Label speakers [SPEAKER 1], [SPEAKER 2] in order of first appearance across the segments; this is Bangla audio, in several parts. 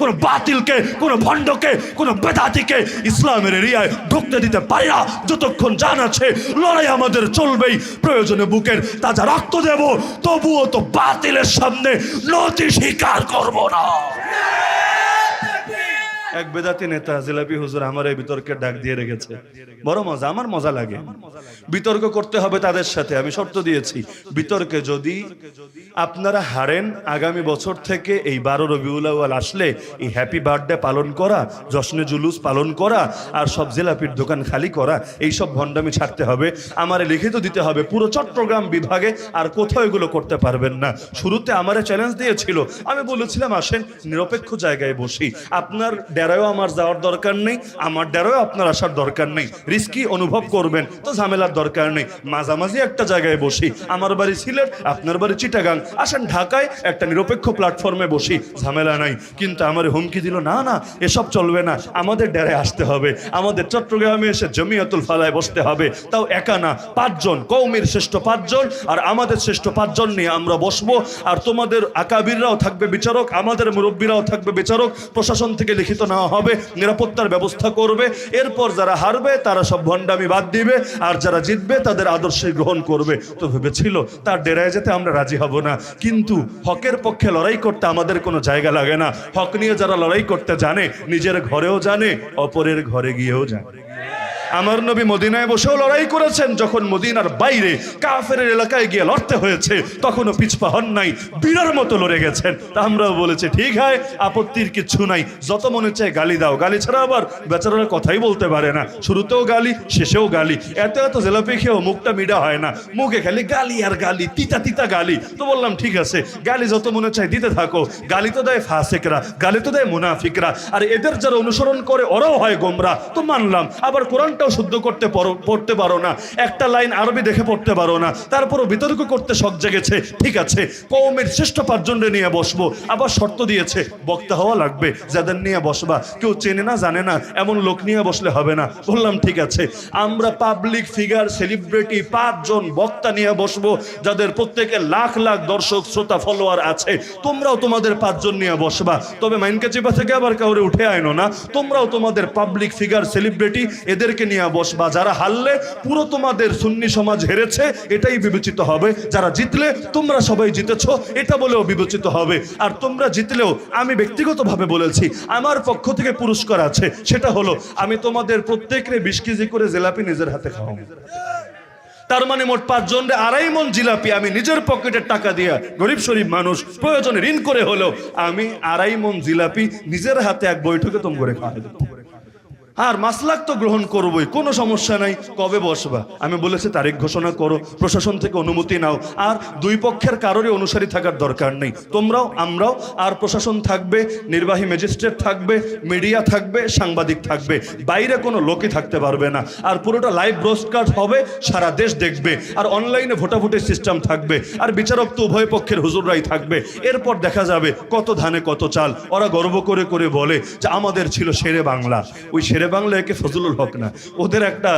[SPEAKER 1] কোনো বাতিলকে, কোনো ভণ্ডকে, কোনো বেদাতিকে ইসলামের এরিয়ায় ঢুকতে দিতে পারি না। যতক্ষণ জান আছে, লড়াই আমাদের চলবেই। প্রয়োজনে বুকের তাজা রক্ত দেব, তবুও তো বাতিলের সামনে নতি স্বীকার করব না। এক বেদাতি নেতা, জিলাপি হুজুর আমার এই বিতর্কের ডাক দিয়ে রেখেছে। বড় মজা, আমার মজা লাগে। বিতর্ক করতে হবে তাদের সাথে, আমি শর্ত দিয়েছি। বিতর্কে যদি আপনারা হারেন, আগামী বছর থেকে এই বারো রবিউল আউয়াল আসলে এই হ্যাপি বার্থডে পালন করা, জশ্নে জুলুস পালন করা, আর সব জিলাপির দোকান খালি করা, এই সব ভণ্ডামি ছাড়তে হবে। আমারে লিখিত দিতে হবে, পুরো চট্টগ্রাম বিভাগে আর কোথাও এগুলো করতে পারবেন না। শুরুতে আমারে চ্যালেঞ্জ দিয়েছিল। আমি বলেছিলাম, আসেন, নিরপেক্ষ জায়গায় বসি। আপনার ডেরায়ও আমার যাওয়ার দরকার নেই, আমার ডেরায়ও আপনার আসার দরকার নেই। রিস্কি অনুভব করবেন, তো ঝামেলার দরকার নেই। মাঝামাঝি একটা জায়গায় বসি, আমার বাড়ি সিলেট, আপনার বাড়ি চিটাগাং। আসেন ঢাকায়, একটা নিরপেক্ষ প্ল্যাটফর্মে বসি, ঝামেলা নাই। কিন্তু আমার হুমকি দিল, না না, এসব চলবে না, আমাদের ডেরায় আসতে হবে। আমাদের চট্টগ্রামে এসে জমিয়াতুল ফালায় বসতে হবে। তাও একা না, পাঁচজন কৌমির শ্রেষ্ঠ পাঁচজন, আর আমাদের শ্রেষ্ঠ পাঁচজন নিয়ে আমরা বসবো। আর তোমাদের আকাবিররাও থাকবে বিচারক, আমাদের মুরব্বীরাও থাকবে বিচারক। প্রশাসন থেকে লিখিত নেওয়া হবে, নিরাপত্তার ব্যবস্থা করবে, এরপর যারা হারবে, তারা সব ভণ্ডামি বাদ দিবে, আর যারা জিতবে, তাদের আদর্শে গ্রহণ করবে। তো ভেবেছিল, তার ডেরায় যেতে আমরা রাজি হব না। কিন্তু হকের পক্ষে লড়াই করতে আমাদের কোনো জায়গা লাগে না। হক নিয়ে যারা লড়াই করতে জানে, নিজের ঘরেও জানে, অপরের ঘরে গিয়েও জানে। আমার নবী মদিনায় বসেও লড়াই করেছেন, যখন মদিনার বাইরে কাফের এলাকায় গিয়ে লড়তে হয়েছে, তখনও পিছপা হন নাই বিড়ার মতো লড়ে গেছেন। তা আমরাও বলেছি, ঠিক হয় আপত্তির কিচ্ছু নাই, যত মনে চায় গালি দাও। গালি ছাড়া আবার বেচারারা কথাই বলতে পারে না। শুরুতেও গালি, শেষেও গালি। এত এত জেলাপি খেয়েও মুখটা মিডা হয় না। মুখে খালি গালি আর গালি, তিতা তিতা গালি। তো বললাম, ঠিক আছে, গালি যত মনে চায় দিতে থাকো। গালি তো দেয় ফাসেকরা, গালি তো দেয় মুনাফিকরা। আর এদের যারা অনুসরণ করে, ওরাও হয় গোমরা। তো মানলাম, আবার কোরআনটাও শুদ্ধ করতে পড়তে পারো না। একটা লাইন আরবি দেখে পড়তে পারো না। তারপরও বিতর্ক করতে শখ জেগেছে। ঠিক আছে কৌমের শ্রেষ্ঠ পাঁচজনরে নিয়ে বসবো। আবার শর্ত দিয়েছে, বক্তা হওয়া লাগবে, যাদের নিয়ে বসবা। কেউ চেনে না, জানে না, এমন লোক নিয়ে বসলে হবে না। বললাম, ঠিক আছে, আমরা পাবলিক ফিগার সেলিব্রিটি পাঁচজন বক্তা নিয়ে বসবো, যাদের প্রত্যেকে লাখ লাখ দর্শক, শ্রোতা ফলোয়ার আছে। তোমরাও তোমাদের পাঁচজন নিয়ে বসবা। তবে মাইনকে চেপা থেকে আবার কাউরে উঠে আইনো না। তোমরাও তোমাদের পাবলিক ফিগার সেলিব্রিটি এদেরকে নিয়ে বসবা, যারা হারলে পুরো তোমাদের সুন্নি সমাজ হেরেছে, এটাই বিবেচিত হবে। যারা জিতলে তোমরা সবাই জিতেছো, এটা বলেও বিবেচিত হবে। আর তোমরা জিতলেও আমি ব্যক্তিগতভাবে বলেছি, আমার পক্ষ থেকে পুরস্কার আছে। সেটা হলো, আমি তোমাদের প্রত্যেকরে বিশ কেজি করে জেলাপি নিজের হাতে খাওয়াবো। তার মানে মোট পাঁচজন আড়াই মন জিলাপি আমি নিজের পকেটের টাকা দিয়া গরিব শরীফ মানুষ প্রয়োজনে ঋণ করে হলেও আমি আড়াই মন জিলাপি নিজের হাতে এক বৈঠকে তোম করে খাওয়া আর মাসলাক তো গ্রহণ করবই, কোনো সমস্যা নাই, কবে বসবা? আমি বলেছি, তারিখ ঘোষণা করো, প্রশাসন থেকে অনুমতি নাও, আর দুই পক্ষের কারোরই অনুসারী থাকার দরকার নেই। তোমরাও, আমরাও, আর প্রশাসন থাকবে, নির্বাহী ম্যাজিস্ট্রেট থাকবে, মিডিয়া থাকবে, সাংবাদিক থাকবে, বাইরে কোনো লোকই থাকতে পারবে না। আর পুরোটা লাইভ ব্রডকাস্ট হবে, সারা দেশ দেখবে, আর অনলাইনে ভোটাভুটির সিস্টেম থাকবে, আর বিচারক তো উভয় পক্ষের হুজুররাই থাকবে। এরপর দেখা যাবে কত ধানে কত চাল। ওরা গর্ব করে করে বলে যে, আমাদের ছিল শেরে বাংলা। ওই শেরে বাংলা একে ফজলুল হক না। ওদের একটা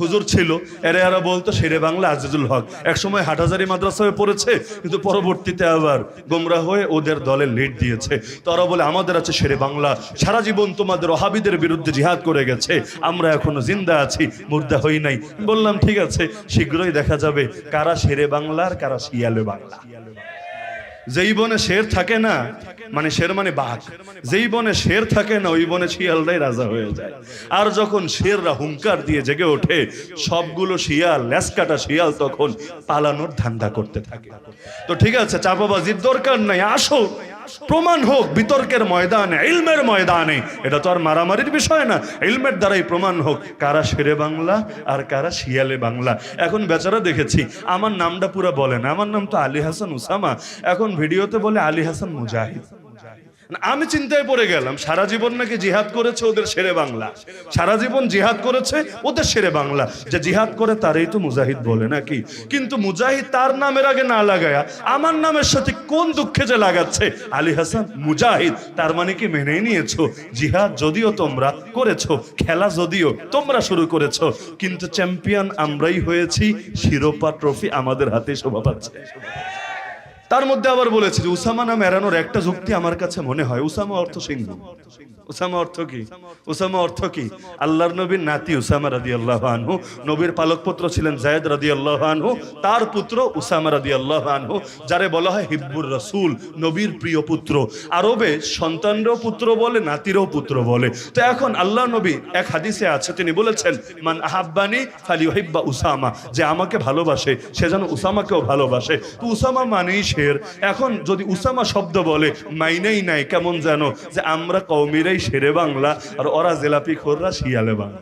[SPEAKER 1] হুজুর ছিল এরা এরা বলতো শেরে বাংলা আজিজুল হক। একসময় হাটহাজারি মাদ্রাসায় পড়েছে, কিন্তু পরবর্তীতে আবার গোমরা হয়ে ওদের দলে লিড দিয়েছে। তারা বলে, আমাদের আছে শেরে বাংলা। সারা জীবন তোমাদের ওহাবিদের বিরুদ্ধে জিহাদ করে গেছে। আমরা এখনও জিন্দা আছি, মুর্দা হই নাই। বললাম, ঠিক আছে, শীঘ্রই দেখা যাবে কারা শেরে বাংলার, কারা শিয়ালে বাংলা। যেই বনে শের থাকে না মানে শের মানে বাঘ। যেই বনে শের থাকে না, ওই বনে শিয়ালরাই রাজা হয়ে যায়। আর যখন শেররা হুঙ্কার দিয়ে জেগে ওঠে, সবগুলো শিয়াল লেসকাটা শিয়াল তখন পালানোর ধান্দা করতে থাকে। তো ঠিক আছে, চাপাবাজির দরকার নাই, আসো। প্রমাণ হোক, বিতর্কের ময়দানে, ইলমের ময়দানে। এটা তো আর মারামারির বিষয় না। ইলমের দ্বারাই প্রমাণ হোক, কারা শেরে বাংলা আর কারা শিয়ালে বাংলা। এখন বেচারা দেখেছি, আমার নামটা পুরো বলে না। আমার নাম তো আলী হাসান উসামা। এখন ভিডিওতে বলে আলী হাসান মুজাহিদ। আমি চিন্তায় পড়ে গেলাম, সারা জীবন নাকি জিহাদ করেছে ওদের সেরে বাংলা। সারা জীবন জিহাদ করেছে ওদের সেরে বাংলা। যে জিহাদ করে তারই তো মুজাহিদ বলে নাকি? কিন্তু মুজাহিদ তার নামের আগে না লাগায়া আমার নামের সাথে কোন দুঃখে যে লাগাচ্ছে? আলী হাসান, মুজাহিদ, তার মানে কি মেনেই নিয়েছো? জিহাদ যদিও তোমরা করেছ, খেলা যদিও তোমরা শুরু করেছ, কিন্তু চ্যাম্পিয়ন আমরাই হয়েছি, শিরোপা ট্রফি আমাদের হাতে শোভা পাচ্ছে। তার মধ্যে আবার বলেছে যে, উসামা নাম এড়ানোর একটা যুক্তি আমার কাছে মনে হয়। উসামা অর্থ সিংহ উসামা অর্থ কি? উসামা অর্থ কি? আল্লাহর নবীর নাতি উসামা রাদি আল্লাহ আনহু, নবীর পালক পুত্র ছিলেন জায়দ রাদি আল্লাহ আনহু, তার পুত্র উসামা রাদি আল্লাহ আনহু, যারে বলা হয় হিব্বুর রসুল, নবীর প্রিয় পুত্র। আরবে সন্তানরও পুত্র বলে, নাতিরও পুত্র বলে। তো এখন আল্লাহ নবী এক হাদিসে আছে, তিনি বলেছেন, মান আহাব্বানি ফালি হিব্বা উসামা যে আমাকে ভালোবাসে, সে যেন উসামাকেও ভালোবাসে। তো উসামা মানেই শের এখন যদি উসামা শব্দ বলে, মাইনেই নাই কেমন যেন যে আমরা কৌমিরাই শেরে বাংলা আর ওরা জেলাপি খোররা শিয়ালে বাংলা।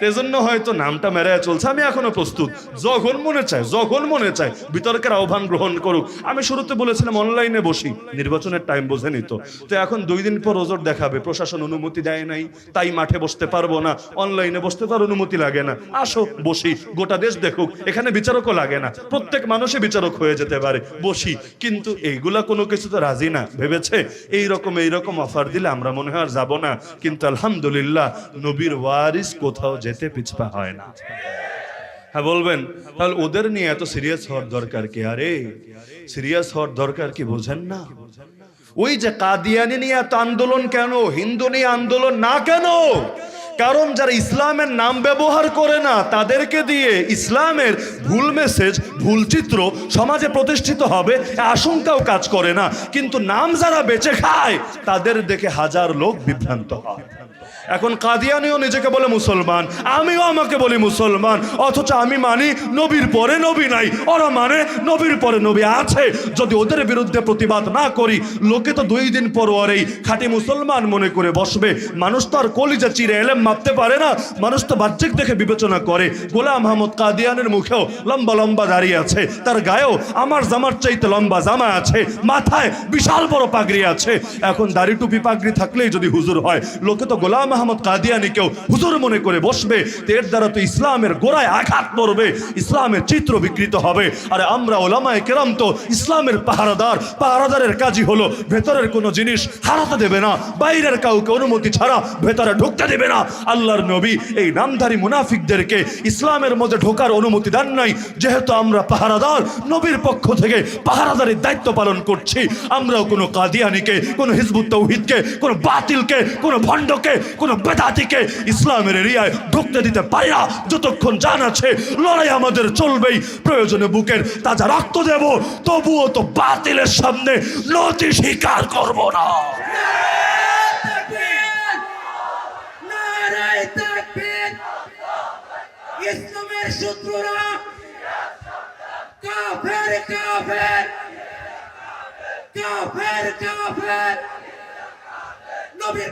[SPEAKER 1] এজন্য হয়তো নামটা মেরায় চলছে। আমি এখনও প্রস্তুত। যখন মনে চায়, যখন মনে চায়, বিতর্কের আহ্বান গ্রহণ করুক। আমি শুরুতে বলেছিলাম, অনলাইনে বসি। নির্বাচনের টাইম বোঝেনি তো। তো এখন দুই দিন পর ওজোর দেখাবে। প্রশাসন অনুমতি দেয় নাই। তাই মাঠে বসতে পারব না। অনলাইনে বসতে তার অনুমতি লাগে না। আসো, বসি। গোটা দেশ দেখুক। এখানে বিচারকও লাগে না। প্রত্যেক মানুষই বিচারক হয়ে যেতে পারে। বসি। কিন্তু এইগুলা কোনো কিছু তো রাজি না। ভেবেছে এই রকম অফার দিলে আমরা মনে হয় আর যাব না। কিন্তু আলহামদুলিল্লাহ, নবীর ওয়ারিস কোথাও যেতে পিছপা হয় না। হ্যাঁ বলবেন, তাহলে ওদের নিয়ে এত সিরিয়াস হওয়ার দরকার কি? আরে সিরিয়াস হওয়ার দরকার কি বোঝেন না? ওই যে কাদিয়ানি নিয়ে এত আন্দোলন কেন? হিন্দু নিয়ে আন্দোলন না কেন? কারণ যারা ইসলামের নাম ব্যবহার করে না, তাদেরকে দিয়ে ইসলামের ভুল মেসেজ ভুল চিত্র সমাজে প্রতিষ্ঠিত হবে আশঙ্কাও কাজ করে না। কিন্তু নাম যারা বেঁচে খায়, তাদের দেখে হাজার লোক বিভ্রান্ত হয়। এখন কাদিয়ানিও নিজেকে বলে মুসলমান, আমিও আমাকে বলি মুসলমান, অথচ আমি মানি নবীর পরে নবী নাই, ওরা মানে নবীর পরে নবী আছে। যদি ওদের বিরুদ্ধে প্রতিবাদ না করি, লোকে তো দুই দিন পর ওরেই খাঁটি মুসলমান মনে করে বসবে। মানুষ তো আর কলিজা চিরে এলেম মাপতে পারে না। মানুষ তো বাহ্যিক দেখে বিবেচনা করে। গোলাম আহমদ কাদিয়ানের মুখেও লম্বা লম্বা দাঁড়িয়ে আছে। তার গায়েও আমার জামার চাইতে লম্বা জামা আছে। মাথায় বিশাল বড় পাগড়ি আছে। এখন দাড়ি টুপি পাগড়ি থাকলেই যদি হুজুর হয়, লোকে তো গোলাম আহমদ কাদিয়ানিকেও হুজুর মনে করে বসবে। এর দ্বারা তো ইসলামের গোড়ায় আঘাত পড়বে। ইসলামের চিত্র বিকৃত হবে। আর আমরা ওলামায় কেরাম তো ইসলামের পাহারাদার। পাহারাদারের কাজই হলো ভেতরের কোনো জিনিস হারাতে দেবে না। বাইরের কাউকে অনুমতি ছাড়া ভেতরে ঢুকতে দেবে না। আল্লাহর নবী এই নামধারী মুনাফিকদেরকে ইসলামের মধ্যে ঢোকার অনুমতি দেন নাই। যেহেতু আমরা পাহারাদার, নবীর পক্ষ থেকে পাহারাদারের দায়িত্ব পালন করছি। আমরাও কোনো কাদিয়ানিকে, কোনো হিজবুত তৌহিদকে, কোনো বাতিলকে, কোনো ভণ্ডকে, কোনো বেদাতিকে ইসলামের এরিয়ায় ঢুকতে দিতে পারি না। যতক্ষণ জান আছে, লড়াই আমাদের চলবেই, প্রয়োজনে বুকের তাজা রক্ত দেব, তবুও তো বাতিলের সামনে নতি স্বীকার করব না।
[SPEAKER 2] কাফের কাফের কাফের নবীর